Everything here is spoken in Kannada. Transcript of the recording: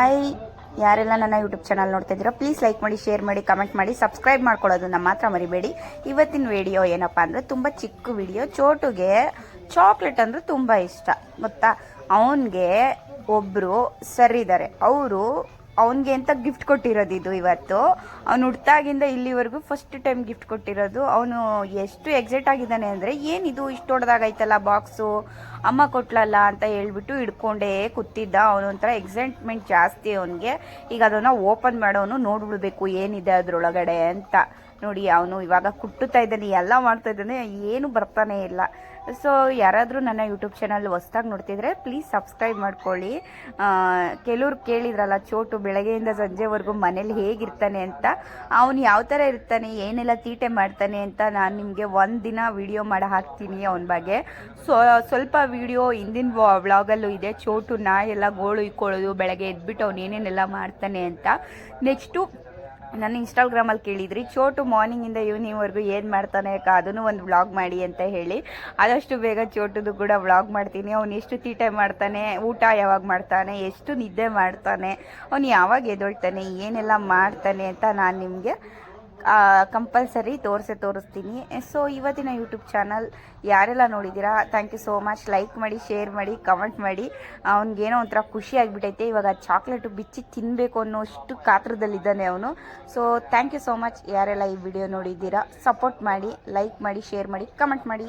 ಹಾಯ್ ಯಾರೆಲ್ಲ ನನ್ನ ಯೂಟ್ಯೂಬ್ ಚಾನಲ್ ನೋಡ್ತಾ ಇದ್ದೀರೋ ಪ್ಲೀಸ್ ಲೈಕ್ ಮಾಡಿ ಶೇರ್ ಮಾಡಿ ಕಮೆಂಟ್ ಮಾಡಿ ಸಬ್ಸ್ಕ್ರೈಬ್ ಮಾಡ್ಕೊಳ್ಳೋದನ್ನ ಮಾತ್ರ ಮರಿಬೇಡಿ. ಇವತ್ತಿನ ವಿಡಿಯೋ ಏನಪ್ಪ ಅಂದರೆ ತುಂಬ ಚಿಕ್ಕ ವಿಡಿಯೋ ಚೋಟುಗೆ ಚಾಕ್ಲೇಟ್ ಅಂದರೆ ತುಂಬ ಇಷ್ಟ. ಗೊತ್ತಾ? ಅವನಿಗೆ ಒಬ್ಬರು ಸರ್ ಇದ್ದಾರೆ ಅವರು ಅವನಿಗೆ ಅಂತ ಗಿಫ್ಟ್ ಕೊಟ್ಟಿರೋದು ಇದು ಇವತ್ತು? ಅವ್ನು ಹುಟ್ಟಾಗಿಂದ ಇಲ್ಲಿವರೆಗೂ ಫಸ್ಟ್ ಟೈಮ್ ಗಿಫ್ಟ್ ಕೊಟ್ಟಿರೋದು. ಅವನು ಎಷ್ಟು ಎಕ್ಸೈಟ್ ಆಗಿದ್ದಾನೆ ಅಂದರೆ ಏನಿದು ಇಷ್ಟು ದೊಡ್ಡದಾಗೈತಲ್ಲ ಬಾಕ್ಸು ಅಮ್ಮ ಕೊಟ್ಲಲ್ಲ? ಅಂತ ಹೇಳ್ಬಿಟ್ಟು ಹಿಡ್ಕೊಂಡೇ ಕೂತಿದ್ದ. ಅವನೊಂಥರ ಎಕ್ಸೈಟ್ಮೆಂಟ್ ಜಾಸ್ತಿ ಅವನಿಗೆ. ಈಗ ಅದನ್ನು ಓಪನ್ ಮಾಡೋನು ನೋಡ್ಬಿಡ್ಬೇಕು ಏನಿದೆ ಅದರೊಳಗಡೆ ಅಂತ. ನೋಡಿ, ಅವನು ಇವಾಗ ಕುಟ್ಟುತ್ತಾ ಇದ್ದಾನೆ, ಎಲ್ಲ ಮಾಡ್ತಾ ಇದ್ದಾನೆ, ಏನು ಬರ್ತಾನೆ ಇಲ್ಲ. ಸೊ ಯಾರಾದರೂ ನನ್ನ ಯೂಟ್ಯೂಬ್ ಚಾನಲ್ ಹೊಸ್ದಾಗಿ ನೋಡ್ತಿದ್ರೆ ಪ್ಲೀಸ್ ಸಬ್ಸ್ಕ್ರೈಬ್ ಮಾಡ್ಕೊಳ್ಳಿ. ಕೆಲವ್ರು ಕೇಳಿದ್ರಲ್ಲ, ಚೋಟು ಬೆಳಗ್ಗೆಯಿಂದ ಸಂಜೆವರೆಗೂ ಮನೇಲಿ ಹೇಗಿರ್ತಾನೆ ಅಂತ. ಅವನು ಯಾವ ಥರ ಇರ್ತಾನೆ, ಏನೆಲ್ಲ ತೀಟೆ ಮಾಡ್ತಾನೆ ಅಂತ ನಾನು ನಿಮಗೆ ಒಂದು ದಿನ ವಿಡಿಯೋ ಮಾಡಿ ಹಾಕ್ತೀನಿ ಅವನ ಬಗ್ಗೆ. ಸೊ ಸ್ವಲ್ಪ ವಿಡಿಯೋ ಹಿಂದಿನ ವ್ಲಾಗಲ್ಲೂ ಇದೆ, ಚೋಟು ನಾಯೆಲ್ಲ ಗೋಳು ಇಕ್ಕೊಳ್ಳೋದು ಬೆಳಗ್ಗೆ ಎದ್ಬಿಟ್ಟು ಅವನು ಏನೇನೆಲ್ಲ ಮಾಡ್ತಾನೆ ಅಂತ. ನೆಕ್ಸ್ಟು ನನ್ನ ಇನ್ಸ್ಟಾಗ್ರಾಮಲ್ಲಿ ಕೇಳಿದ್ರಿ, ಚೋಟು ಮಾರ್ನಿಂಗಿಂದ ಈವ್ನಿಂಗ್ವರೆಗೂ ಏನು ಮಾಡ್ತಾನೆ ಅಕ್ಕ? ಅದನ್ನು ಒಂದು ವ್ಲಾಗ್ ಮಾಡಿ ಅಂತ ಹೇಳಿ. ಆದಷ್ಟು ಬೇಗ ಚೋಟುದು ಕೂಡ ವ್ಲಾಗ್ ಮಾಡ್ತೀನಿ. ಅವ್ನು ಎಷ್ಟು ತೀಟೆ ಮಾಡ್ತಾನೆ, ಊಟ ಯಾವಾಗ ಮಾಡ್ತಾನೆ, ಎಷ್ಟು ನಿದ್ದೆ ಮಾಡ್ತಾನೆ, ಅವ್ನು ಯಾವಾಗ ಎದೊಳ್ತಾನೆ ಏನೆಲ್ಲ ಮಾಡ್ತಾನೆ ಅಂತ ನಾನು ನಿಮಗೆ ಕಂಪಲ್ಸರಿ ತೋರಿಸೇ, ತೋರಿಸ್ತೀನಿ. ಸೊ ಇವತ್ತಿನ ಯೂಟ್ಯೂಬ್ ಚಾನಲ್ ಯಾರೆಲ್ಲ ನೋಡಿದ್ದೀರಾ thank you so much like ಮಾಡಿ ಶೇರ್ ಮಾಡಿ ಕಮೆಂಟ್ ಮಾಡಿ. ಅವ್ನಿಗೇನೋ ಒಂಥರ ಖುಷಿ ಆಗಿಬಿಟ್ಟೈತೆ ಇವಾಗ ಚಾಕ್ಲೇಟು ಬಿಚ್ಚಿ ತಿನ್ನಬೇಕು ಅನ್ನೋ ಅಷ್ಟು ಕಾತ್ರದಲ್ಲಿದ್ದಾನೆ ಅವನು. So thank you so much ಯಾರೆಲ್ಲ ಈ ವಿಡಿಯೋ ನೋಡಿದ್ದೀರಾ ಸಪೋರ್ಟ್ ಮಾಡಿ ಲೈಕ್ ಮಾಡಿ ಶೇರ್ ಮಾಡಿ ಕಮೆಂಟ್ ಮಾಡಿ.